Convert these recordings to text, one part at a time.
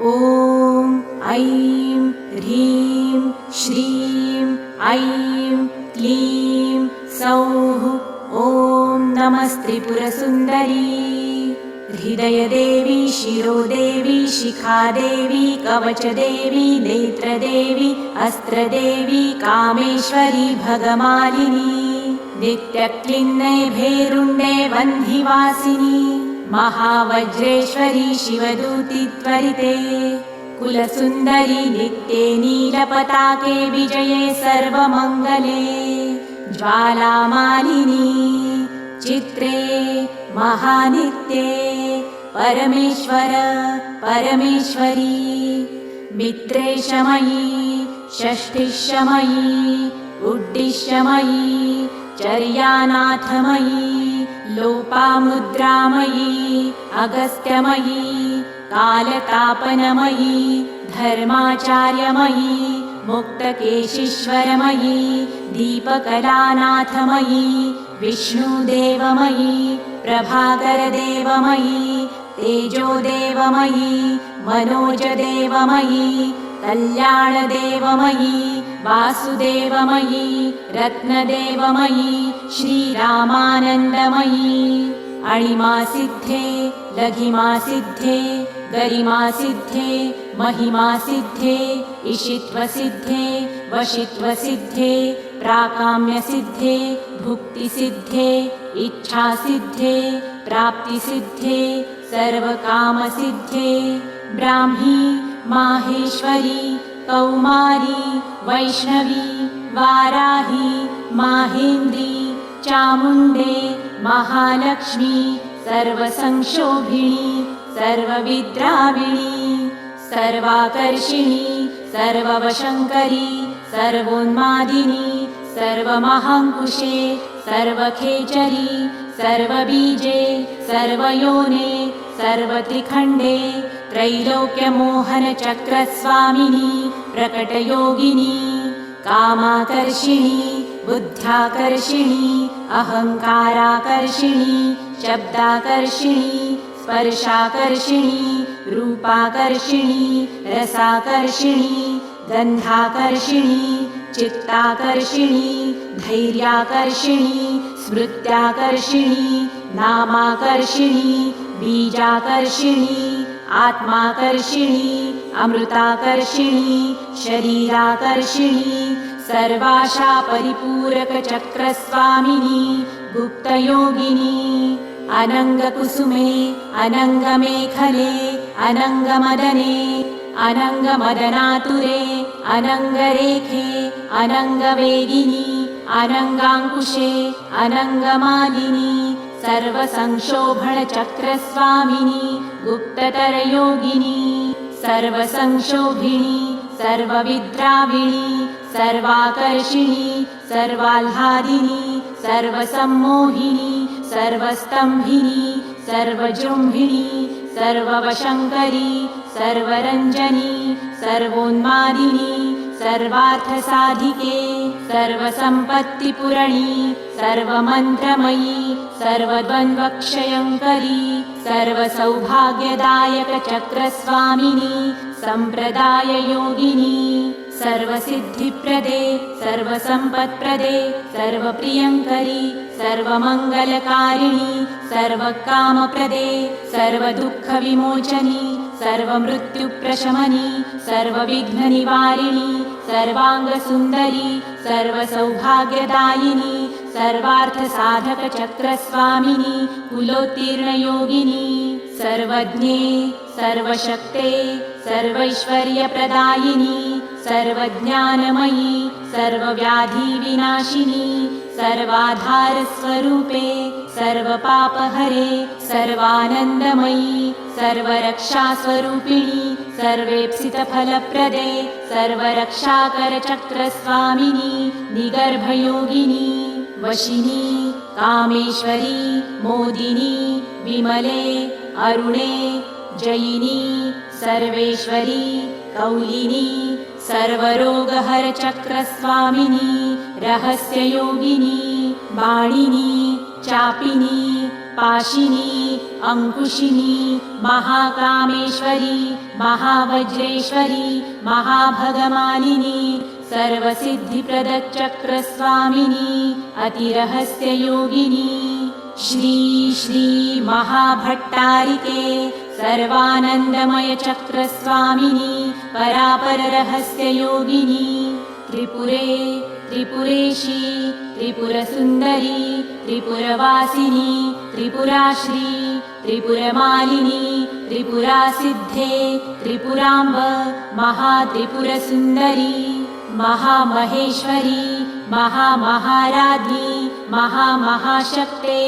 ॐ ऐं ह्रीं श्रीं ऐं क्लीं सौः ॐ नमस्त्रिपुरसुन्दरी। हृदयदेवी शिरोदेवी शिखादेवी कवचदेवी नेत्रदेवी अस्त्रदेवी कामेश्वरी भगमालिनी नित्यक्लिन्ने भेरुण्डे वह्निवासिनी महावज्रेश्वरी शिवदूति त्वरिते कुलसुन्दरी नित्ये नीलपताके विजये सर्वमङ्गले ज्वालामालिनी चित्रे महानित्ये परमेश्वर परमेश्वरी मित्रेशमयी षष्ठिशमयी उड्डिशमयी चर्यानाथमयी लोपामुद्रामयी अगस्त्यमयी कालतापनमयी धर्माचार्यमयी मुक्तकेशीश्वरमयी दीपकलानाथमयी विष्णुदेवमयी प्रभाकरदेवमयी तेजोदेवमयी मनोजदेवमयी कल्याणदेवमयी वासुदेवमयी रत्नदेवमयी श्रीरामानन्दमयी। अणिमासिद्धे लघिमासिद्धे गरिमासिद्धे महिमासिद्धे इषित्वसिद्धे वशित्वसिद्धे प्राकाम्यसिद्धे भुक्तिसिद्धे इच्छासिद्धे प्राप्तिसिद्धे सर्वकामसिद्धे ब्राह्मी माहेश्वरी कौमारी वैष्णवी वाराही माहेन्द्री चामुण्डे महालक्ष्मी सर्वसंक्षोभिणी सर्वविद्राविणी सर्वाकर्षिणी सर्ववशङ्करी सर्वोन्मादिनी सर्वमहाङ्कुशे सर्वखेचरी सर्वबीजे सर्वयोने सर्वत्रिखण्डे त्रैलोक्यमोहनचक्रस्वामिनी प्रकटयोगिनी कामाकर्षिणी बुद्ध्याकर्षिणी अहङ्काराकर्षिणी शब्दाकर्षिणी स्पर्शाकर्षिणी रूपाकर्षिणी रसाकर्षिणी गन्धाकर्षिणी चित्ताकर्षिणी धैर्याकर्षिणी स्मृत्याकर्षिणी नामाकर्षिणी बीजाकर्षिणी आत्माकर्षिणी अमृताकर्षिणी शरीराकर्षिणी सर्वाशा परिपूरकचक्रस्वामिनी गुप्तयोगिनी अनङ्गकुसुमे अनङ्गमेखले अनङ्गमदने अनङ्गमदनातुरे अनङ्गरेखे अनङ्गवेगिनी अनङ्गाङ्कुशे अनङ्गमालिनी सर्वसंक्षोभणचक्रस्वामिनी गुप्ततरयोगिनी सर्वसंक्षोभिणी सर्वविद्राविणी सर्वाकर्षिणी सर्वाह्लादिनी सर्वसम्मोहिनी सर्वस्तम्भिनी सर्वजृम्भिणी सर्ववशङ्करी सर्वरञ्जनी सर्वोन्मादिनी सर्वार्थसाधिके सर्वसम्पत्तिपुरणी सर्वमन्त्रमयी सर्वद्वन्द्वक्षयङ्करी सर्वसौभाग्यदायकचक्रस्वामिनी सम्प्रदाययोगिनी सर्वसिद्धिप्रदे सर्वसम्पत्प्रदे सर्वप्रियङ्करी सर्वमङ्गलकारिणी सर्वकामप्रदे सर्वदुःखविमोचनी सर्वमृत्युप्रशमनी सर्वविघ्ननिवारिणी सर्वाङ्गसुन्दरी सर्वसौभाग्यदायिनी सर्वार्थसाधकचक्रस्वामिनी कुलोत्तीर्णयोगिनी सर्वज्ञे सर्वशक्ते सर्वैश्वर्यप्रदायिनी सर्वज्ञानमयी सर्वव्याधिविनाशिनी सर्वाधारस्वरूपे सर्वपापहरे सर्वानन्दमयी सर्वरक्षास्वरूपिणी सर्वेप्सितफलप्रदे सर्वरक्षाकरचक्रस्वामिनी निगर्भयोगिनी वशिनी कामेश्वरी मोदिनी विमले अरुणे जयिनी सर्वेश्वरी कौलिनी सर्वरोगहरचक्रस्वामिनी रहस्ययोगिनी बाणिनी चापिनी पाशिनी अङ्कुशिनी महाकामेश्वरी महावज्रेश्वरी महाभगमालिनी सर्वसिद्धिप्रदचक्रस्वामिनी अतिरहस्ययोगिनी। श्री श्री महाभट्टारिके सर्वानन्दमयचक्रस्वामिनी परापररहस्ययोगिनी। त्रिपुरे त्रिपुरेशी त्रिपुरसुन्दरी त्रिपुरवासिनी त्रिपुराश्री त्रिपुरमालिनी त्रिपुरासिद्धे त्रिपुराम्ब महात्रिपुरसुन्दरी महामहेश्वरी महामहाराधी महामहाशक्ते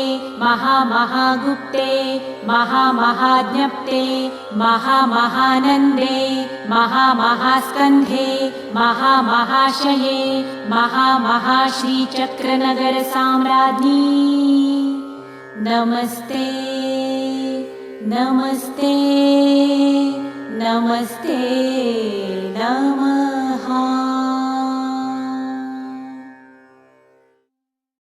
महामहागुप्ते महामहाज्ञप्ते महामहानन्दे महामहास्कन्धे महामहाशये महामहाश्रीचक्रनगरसाम्राज्ञी नमस्ते नमस्ते नमस्ते